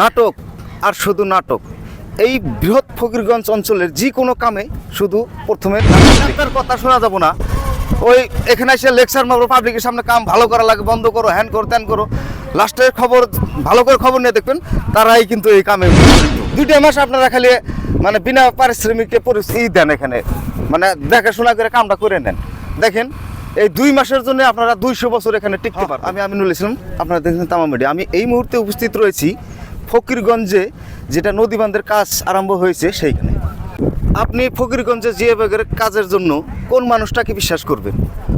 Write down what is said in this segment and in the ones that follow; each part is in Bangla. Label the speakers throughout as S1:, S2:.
S1: নাটক আর শুধু নাটক। এই বৃহৎ ফকিরগঞ্জ অঞ্চলের যে কোনো কামে শুধু প্রথমে ডাক্তার কথা শোনা যাব না। ওই এখানে এসে লেকচার মারবো পাবলিকের সামনে কাম ভালো করা লাগে বন্ধ করো হ্যান করো ত্যান করো। লাস্টের খবর ভালো করে খবর নিয়ে দেখবেন তারাই কিন্তু এই কামে দুইটা মাস আপনারা খালি মানে বিনা পারিশ্রমিকে পরিস্থিতি দেন এখানে। মানে দেখাশোনা করে কামটা করে নেন। দেখেন এই দুই মাসের জন্য আপনারা দুইশো বছর এখানে টিকতে পারবেন। আমি আমিনুল ইসলাম আপনারা দেখছেন তামা মিডিয়া। আমি এই মুহূর্তে উপস্থিত রয়েছি ফকিরগঞ্জে যেটা নদী বাঁধের কাজ আরম্ভ হয়েছে সেইখানে। আপনি ফকিরগঞ্জে জিয়া বাগের কাজের জন্য কোন মানুষটাকে বিশ্বাস করবেন?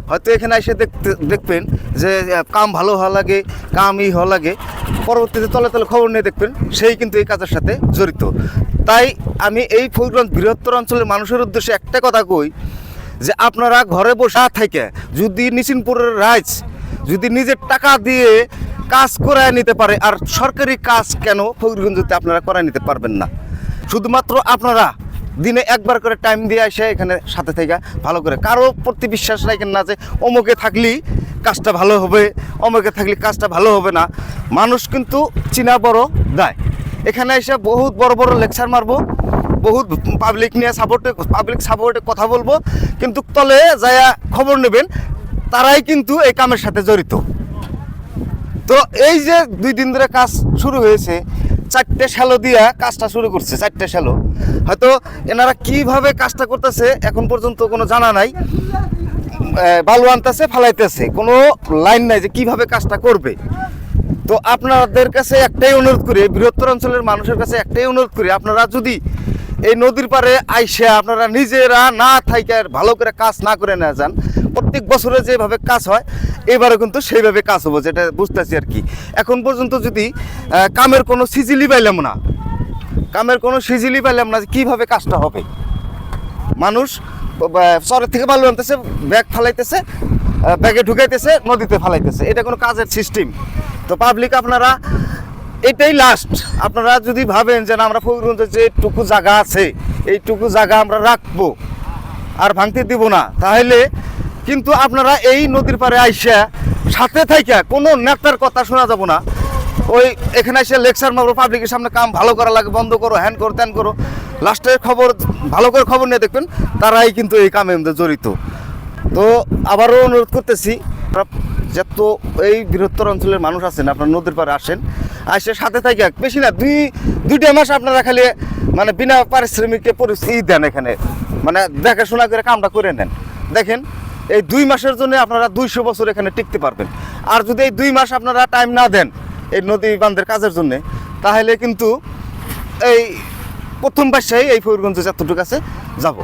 S1: হয়তো এখানে এসে দেখতে, দেখবেন যে কাম ভালো হওয়া লাগে কাম ই হওয়া লাগে। পরবর্তীতে তলে তলে খবর নিয়ে দেখবেন, সেই কিন্তু এই কাজের সাথে জড়িত। তাই আমি এই ফকিরগঞ্জ বৃহত্তর অঞ্চলের মানুষের উদ্দেশ্যে একটা কথা কই, যে আপনারা ঘরে বসা থেকে যদি নিচিনপুরের রাইজ যদি নিজের টাকা দিয়ে কাজ করায় নিতে পারে, আর সরকারি কাজ কেন ফকিরগঞ্জতে আপনারা করায় নিতে পারবেন না? শুধুমাত্র আপনারা দিনে একবার করে টাইম দিয়ে এসে এখানে সাথে থেকে ভালো করে, কারও প্রতি বিশ্বাস রাখেন না যে অমুকে থাকলেই কাজটা ভালো হবে, অমুকে থাকলে কাজটা ভালো হবে না। মানুষ কিন্তু চিনা বড় দেয়। এখানে এসে বহুত বড় বড় লেকচার মারবো, বহুত পাবলিক নিয়ে সাপোর্টে পাবলিক সাপোর্টে কথা বলব, কিন্তু তলে যায়া খবর নেবেন, তারাই কিন্তু এই কামের সাথে জড়িত। তো এই যে দুই দিন ধরে কাজ শুরু হয়েছে, চারটে শ্যালো দিয়া কাজটা শুরু করছে, চারটে শ্যালো। হয়তো এনারা কীভাবে কাজটা করতেছে এখন পর্যন্ত কোনো জানা নাই। বালু আনতেছে, ফালাইতেছে, কোনো লাইন নাই যে কীভাবে কাজটা করবে। তো আপনাদের কাছে একটাই অনুরোধ করি, বৃহত্তর অঞ্চলের মানুষের কাছে একটাই অনুরোধ করি, আপনারা যদি এই নদীর পারে আইসা আপনারা নিজেরা না থাইকে ভালো করে কাজ না করে না যান। প্রত্যেক বছরে যেভাবে কাজ হয় এবারে কিন্তু সেইভাবে কাজ হব, যেটা বুঝতেছি আর কি। এখন পর্যন্ত যদি কামের কোনো সিজিলি পাইলাম না, কামের কোনো সিজিলি পাইলাম না কীভাবে কাজটা হবে। মানুষ শহরের থেকে বালু আনতেছে, ব্যাগ ফালাইতেছে ব্যাগে ঢুকাইতেছে, নদীতে ফালাইতেছে। এটা কোনো কাজের সিস্টেম তো পাবলিক আপনারা এটাই লাস্ট আপনারা যদি ভাবেন যে আমরা ফকিরগঞ্জে যে টুকু জায়গা আছে, এইটুকু জায়গা আমরা রাখব আর ভাঙতে দিব না, তাহলে কিন্তু আপনারা এই নদীর পাড়ে আইসা সাথে থাইকা কোনো নেতার কথা শোনা যাব না। ওই এখানে এসে লেকচার মারবো, পাবলিকের সামনে কাম ভালো করা লাগে, বন্ধ করো হ্যান করো, ত্যান করো। লাস্টের খবর, ভালো করে খবর নিয়ে দেখবেন, তারাই কিন্তু এই কামে জড়িত। তো আবারও অনুরোধ করতেছি যত এই বৃহত্তর অঞ্চলের মানুষ আছেন, আপনার নদীর পাড়ে আসেন আসে, সাথে থাকে। বেশি না, দুই, দুইটা মাস আপনারা খালি মানে বিনা পারিশ্রমিকে পরিস্থিতি দেন এখানে। মানে দেখাশোনা করে কামটা করে নেন। দেখেন, এই দুই মাসের জন্য আপনারা দুইশো বছর এখানে টিকতে পারবেন। আর যদি এই দুই মাস আপনারা টাইম না দেন এই নদী বান্ধের কাজের জন্য, তাহলে কিন্তু এই প্রথম বাসায় এই ফরিদগঞ্জে যতটুকু আছে যাব।